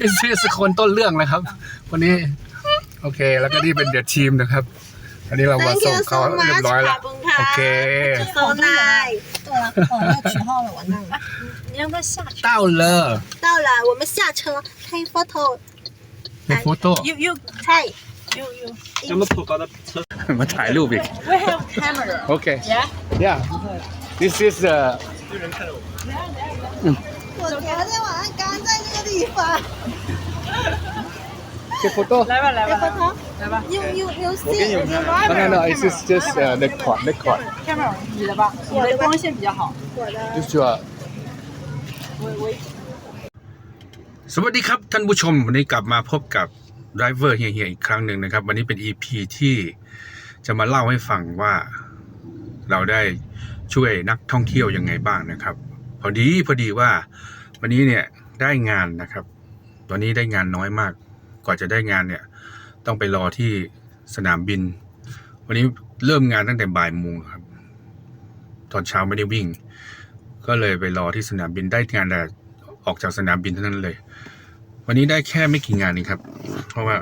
นี่คือคนต้นเรื่องนะครับวันนี้ โอเค แล้วก็นี่เป็นเดอะทีมนะครับ อันนี้เรามา Thank ส่ง you เขา so เรีย much บร้อยแล้ว ขอบคุณค่ะ โอเค so nice 对了，哦，要取号了，完蛋了。你让他下去。 เต้าเลอ 到了我们下车拍 photo ในโฟโต้ You you ใช่ you you. 有没有土高的车？ มาถ่ายรูปอีก We have camera. โอเค Yeah. yeah this is the 我昨天晚上刚在那个地方。 take photo 来吧来吧来吧。 you you you 我给你 see 们看。 no no no it's just just uh, record record camera 你的吧，你的光线比较好。 just your 我我 สวัสดีครับท่านผู้ชมวันนี้กลับมาพบกับ Driver เฮียๆอีกครั้งหนึ่งนะครับ วันนี้เป็น EP ที่จะมาเล่าให้ฟังว่าเราได้ช่วยนักท่องเที่ยวยังไงบ้างนะครับ พอดีพอดีว่าวันนี้เนี่ยได้งานนะครับ ตอนนี้ได้งานน้อยมาก กว่าจะได้งานเนี่ย ต้องไปรอที่สนามบิน วันนี้เริ่มงานตั้งแต่บ่ายโมงครับ ตอนเช้าไม่ได้วิ่ง ก็เลยไปรอที่สนามบินได้งานแต่ออกจากสนามบินเท่านั้นเลย วันนี้ได้แค่ไม่กี่งานนี้ครับ เพราะว่า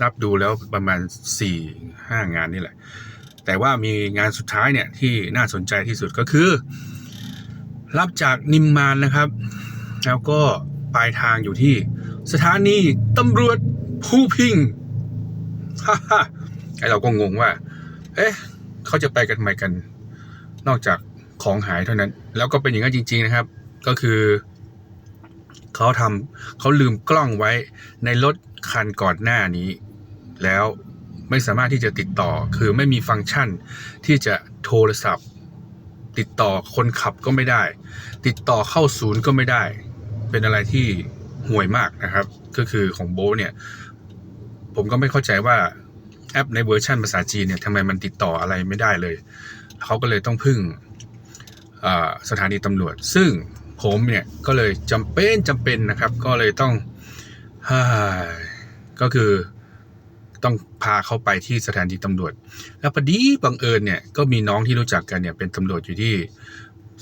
นับดูแล้วประมาณสี่ห้างานนี่แหละ แต่ว่ามีงานสุดท้ายเนี่ยที่น่าสนใจที่สุดก็คือ รับจากนิมมานนะครับ แล้วก็ ปลายทางอยู่ที่ สถานีตำรวจภูพิงฮ่าฮ่าไอเราก็งงว่า เอ๊ะ เขาจะไปกันทำไมกัน นอกจากของหายเท่านั้น แล้วก็เป็นอย่างนั้นจริง ๆนะครับ ก็คือเขาทำเขาลืมกล้องไว้ในรถคันก่อนหน้านี้ แล้วไม่สามารถที่จะติดต่อ คือไม่มีฟังก์ชันที่จะโทรศัพท์ ติดต่อคนขับก็ไม่ได้ ติดต่อเข้าศูนย์ก็ไม่ได้ เป็นอะไรที่ห่วยมากนะครับ ก็คือของโบเนี่ย ผมก็ไม่เข้าใจว่าแอปในเวอร์ชันภาษาจีนเนี่ยทำไมมันติดต่ออะไรไม่ได้เลย เขาก็เลยต้องพึ่งสถานีตำรวจ ซึ่งผมเนี่ยก็เลยจำเป็นจำเป็นนะครับ ก็เลยต้องก็คือต้องพาเขาไปที่สถานีตำรวจ แล้วพอดีบังเอิญเนี่ยก็มีน้องที่รู้จักกันเนี่ยเป็นตำรวจอยู่ที่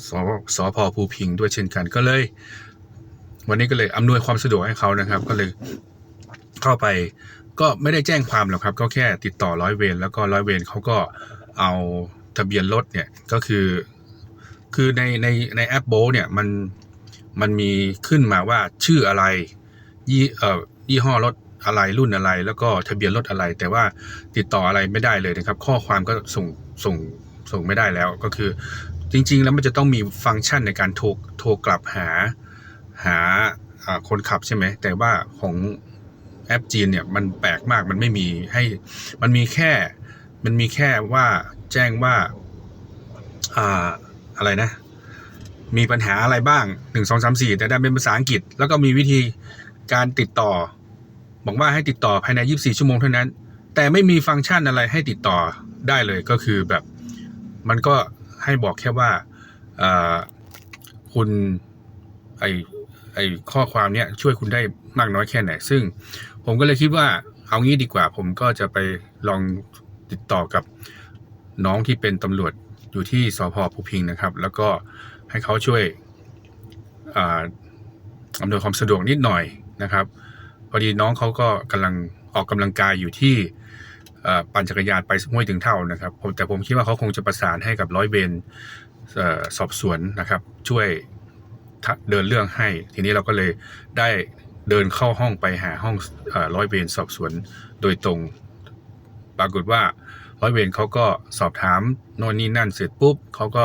สสพภูพิงค์ด้วยเช่นกันก็เลย วันนี้ก็เลยอำนวยความสะดวกให้เขานะครับ ก็เลยเข้าไปก็ไม่ได้แจ้งความหรอกครับ ก็แค่ติดต่อร้อยเวรแล้วก็ร้อยเวรเขาก็เอาทะเบียนรถเนี่ยก็คือ คือในในในแอปโบทเนี่ยมันมันมีขึ้นมาว่าชื่ออะไร ยี่เอ่อยี่ห้อรถอะไรรุ่นอะไร แล้วก็ทะเบียนรถอะไร แต่ว่าติดต่ออะไรไม่ได้เลยนะครับ ข้อความก็ส่งส่งส่งไม่ได้แล้วก็คือ จริง ๆ แล้วมันจะต้องมีฟังก์ชันในการโทรโทรกลับหา หาคนขับใช่ไหม แต่ว่าของแอปจีนเนี่ยมันแปลกมากมันไม่มีให้มันมีแค่ มันมีแค่ว่าแจ้งว่าอ่าอะไรนะ มีปัญหาอะไรบ้างหนึ่งสองสามสี่แต่ได้เป็นภาษาอังกฤษ แล้วก็มีวิธีการติดต่อ บอกว่าให้ติดต่อภายใน24ชั่วโมงเท่านั้น แต่ไม่มีฟังก์ชันอะไรให้ติดต่อได้เลยก็คือแบบ มันก็ให้บอกแค่ว่าคุณไอ ไอ้ข้อความเนี้ยช่วยคุณได้มากน้อยแค่ไหน ซึ่ง ผมก็เลยคิดว่าเอางี้ดีกว่า ผมก็จะไปลองติดต่อกับน้องที่เป็นตำรวจอยู่ที่สพภูพิงนะครับ แล้วก็ให้เขาช่วยอ่าอำนวยความสะดวกนิดหน่อยนะครับ พอดีน้องเขาก็กำลังออกกำลังกายอยู่ที่ปั่นจักรยานไปห้วยถึงเท่านะครับผมแต่ผมคิดว่าเขาคงจะประสานให้กับร้อยเวรสอบสวนนะครับ ช่วย เดินเรื่องให้ ทีนี้เราก็เลยได้เดินเข้าห้องไปหาห้องร้อยเวรสอบสวนโดยตรง ปรากฏว่าร้อยเวรเขาก็สอบถามโน่นนี่นั่นเสร็จปุ๊บเขาก็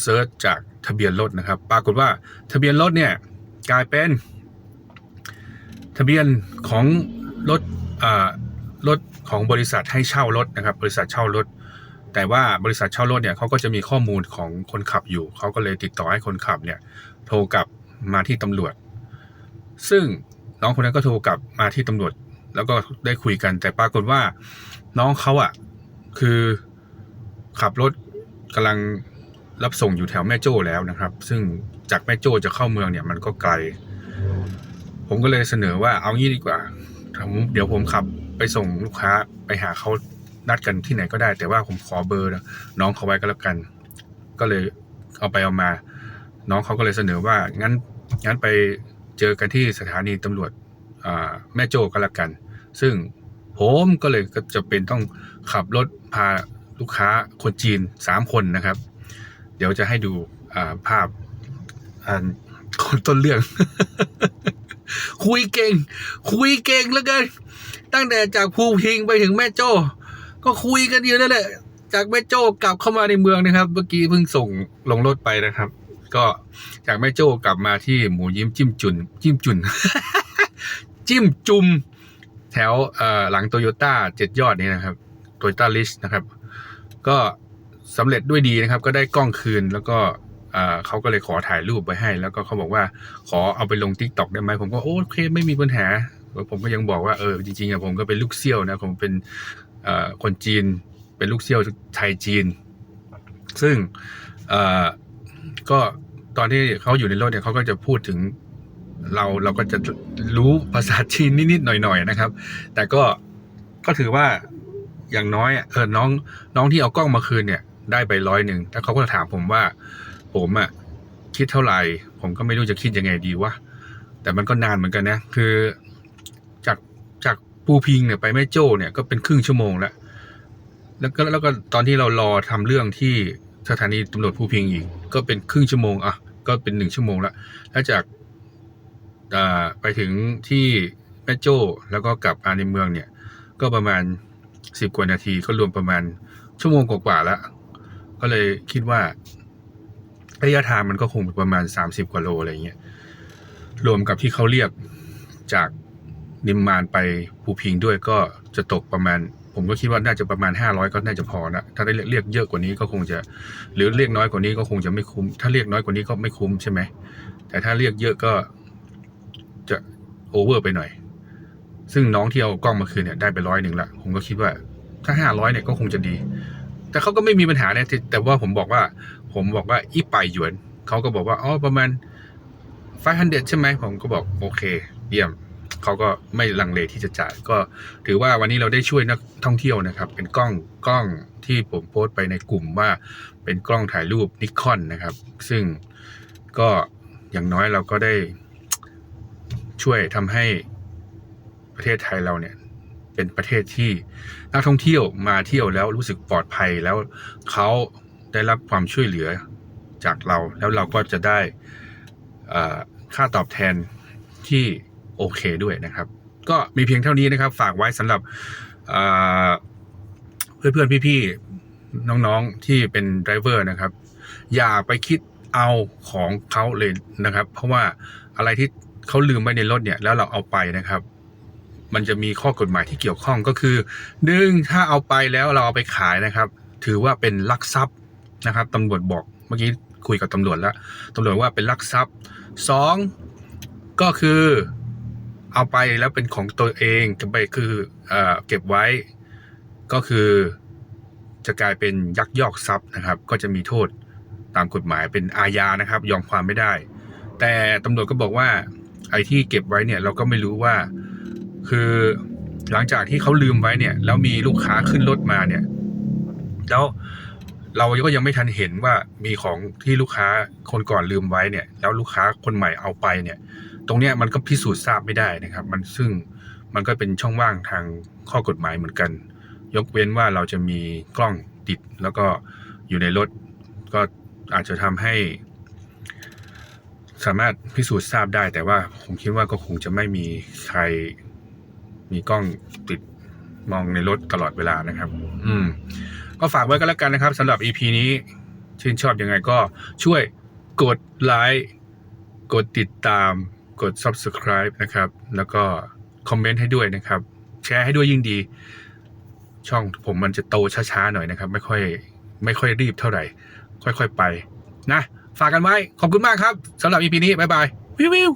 เซิร์ชจากทะเบียนรถนะครับ ปรากฏว่าทะเบียนรถเนี่ยกลายเป็น ทะเบียนของรถรถของบริษัทให้เช่ารถนะครับ บริษัทเช่ารถ แต่ว่าบริษัทเช่ารถเนี่ยเขาก็จะมีข้อมูลของคนขับอยู่เขาก็เลยติดต่อให้คนขับเนี่ย โทรกลับมาที่ตำรวจ ซึ่งน้องคนนั้นก็โทรกลับมาที่ตำรวจ แล้วก็ได้คุยกัน แต่ปรากฏว่า น้องเขาอะ คือขับรถกำลังรับส่งอยู่แถวแม่โจ้แล้วนะครับ ซึ่งจากแม่โจ้จะเข้าเมืองเนี่ยมันก็ไกล ผมก็เลยเสนอว่าเอางี้ดีกว่า เดี๋ยวผมขับไปส่งลูกค้าไปหาเขานัดกันที่ไหนก็ได้ แต่ว่าผมขอเบอร์น้องเขาไว้ก็แล้วกัน ก็เลยเอาไปเอามา น้องเขาก็เลยเสนอว่างั้นงั้นไปเจอกันที่สถานีตำรวจแม่โจ้ก็แล้วกัน ซึ่งผมก็เลยก็จะเป็นต้องขับรถพาลูกค้าคนจีนสามคนนะครับ เดี๋ยวจะให้ดูภาพคนต้นเรื่อง คุยเก่ง คุยเก่งเลือเกินตั้งแต่จากภูพิงไปถึงแม่โจ้ ก็คุยกันอยู่นั่นแหละ จากแม่โจ้กลับเข้ามาในเมืองนะครับ เมื่อกี้เพิ่งส่งลงรถไปนะครับ ก็จากแม่โจ้กลับมาที่หมูยิ้มจิ้มจุน จิ้มจุน จิ้มจุม แถวหลังโตโยต้าเจ็ดยอดนี้นะครับโตโยต้าลิสนะครับ ก็สำเร็จด้วยดีนะครับ ก็ได้กล้องคืนแล้วก็เขาก็เลยขอถ่ายรูปไว้ให้ แล้วก็เขาบอกว่าขอเอาไปลงทิกตอกได้ไหมผมก็โอเคไม่มีปัญหา ผมก็ยังบอกว่าเออจริงๆอะผมก็เป็นลูกเซี่ยวนะผมเป็นคนจีน เป็นลูกเซี่ยวไทยจีน ซึ่ง ก็ตอนที่เขาอยู่ในรถเนี่ยเขาก็จะพูดถึงเราเราก็จะรู้ภาษาจีนนิดๆหน่อยๆนะครับ แต่ก็ก็ถือว่าอย่างน้อยเออน้องน้องที่เอากล้องมาคืนเนี่ย ได้ไปร้อยหนึ่งแล้วเขาก็ถามผมว่า ผมอะคิดเท่าไหร่ ผมก็ไม่รู้จะคิดยังไงดีวะแต่มันก็นานเหมือนกันนะ คือจากจากปูพิงเนี่ยไปแม่โจ้เนี่ยก็เป็นครึ่งชั่วโมงแล้ว แล้วก็แล้วก็ตอนที่เรารอทำเรื่องที่สถานีตำรวจภูพิงอีก ก็เป็นครึ่งชั่วโมงอะก็เป็นหนึ่งชั่วโมงล้วแล้วจากาไปถึงที่แม่โจ้แล้วก็กลับมาในเมืองเนี่ย ก็ประมาณสิบกว่านาทีก็รวมประมาณชั่วโมงกว่าๆแล้ว ก็เลยคิดว่าระยะทางมันก็คงประมาณสามสิบกว่าโลอะไรเงี้ยรวมกับที่เขาเรียกจากนิมมานไปภูพิงด้วยก็จะตกประมาณ ผมก็คิดว่าน่าจะประมาณห้าร้อยก็น่าจะพอนะถ้าได้เรียกเยอะกว่านี้ก็คงจะ หรือเรียกน้อยกว่านี้ก็คงจะไม่คุ้ม ถ้าเรียกน้อยกว่านี้ก็ไม่คุ้มใช่ไหมแต่ถ้าเรียกเยอะก็จะโอเวอร์ไปหน่อย ซึ่งน้องที่เอากล้องมาคืนเนี่ยได้ไปร้อยหนึ่งละผมก็คิดว่าถ้าห้าร้อยเนี่ยก็คงจะดี แต่เขาก็ไม่มีปัญหาเนี่ยแต่ว่าผมบอกว่า ผมบอกว่าอีไปหยวนเขาก็บอกว่าอ๋อประมาณ500ใช่ไหมผมก็บอกโอเค เยี่ยม เขาก็ไม่ลังเลที่จะจ่าย ก็ถือว่าวันนี้เราได้ช่วยนักท่องเที่ยวนะครับ เป็นกล้องกล้องที่ผมโพสต์ไปในกลุ่มว่าเป็นกล้องถ่ายรูปนิคอนนะครับ ซึ่งก็อย่างน้อยเราก็ได้ช่วยทำให้ประเทศไทยเราเนี่ยเป็นประเทศที่นักท่องเที่ยวมาเที่ยวแล้วรู้สึกปลอดภัยแล้วเขาได้รับความช่วยเหลือจากเรา แล้วเราก็จะได้ค่าตอบแทนที่ โอเคด้วยนะครับ ก็มีเพียงเท่านี้นะครับ ฝากไว้สำหรับเอ่อนเพื่อนพี่ๆ น้องๆที่เป็นไดรเวอร์นะครับ อย่าไปคิดเอาของเขาเลยนะครับ เพราะว่าอะไรที่เขาลืมไว้ในรถเนี่ย แล้วเราเอาไปนะครับ มันจะมีข้อกฎหมายที่เกี่ยวข้องก็คือหนึ่งถ้าเอาไปแล้วเราเอาไปขายนะครับ ถือว่าเป็นลักทรัพย์นะครับตำรวจบอกเมื่อกี้คุยกับตำรวจแล้วตำรวจว่าเป็นลักทรัพย์สองก็คือ เอาไปแล้วเป็นของตัวเองเก็ไปคือเอเก็บไว้ก็คือจะกลายเป็นยักยอกทรัพย์นะครับ ก็จะมีโทษตามกฎหมายเป็นอาญานะครับ ยอมความไม่ได้ แต่ตำรวจก็บอกว่าไอ้ที่เก็บไว้เนี่ยเราก็ไม่รู้ว่า คือหลังจากที่เขาลืมไว้เนี่ย แล้วมีลูกค้าขึ้นรถมาเนี่ย แล้วเราก็ยังไม่ทันเห็นว่ามีของที่ลูกค้าคนก่อนลืมไว้เนี่ย แล้วลูกค้าคนใหม่เอาไปเนี่ย ตรงเนี้ยมันก็พิสูจน์ทราบไม่ได้นะครับ มันซึ่งมันก็เป็นช่องว่างทางข้อกฎหมายเหมือนกัน ยกเว้นว่าเราจะมีกล้องติดแล้วก็อยู่ในรถ ก็อาจจะทำให้ สามารถพิสูจน์ทราบได้ แต่ว่าผมคิดว่าก็คงจะไม่มีใครมีกล้องติดมองในรถตลอดเวลานะครับ อืม ก็ฝากไว้ก็แล้วกันนะครับสำหรับ EP นี้ชื่นชอบยังไงก็ช่วยกดไลค์กดติดตาม กด Subscribe นะครับ แล้วก็คอมเมนต์ให้ด้วยนะครับ แชร์ให้ด้วยยิ่งดี ช่องผมมันจะโตช้าๆหน่อยนะครับ ไม่ค่อยไม่ค่อยรีบเท่าไหร่ ค่อยๆไป นะ ฝากกันไว้ ขอบคุณมากครับสำหรับ EP นี้ บ๊ายบาย วิววิว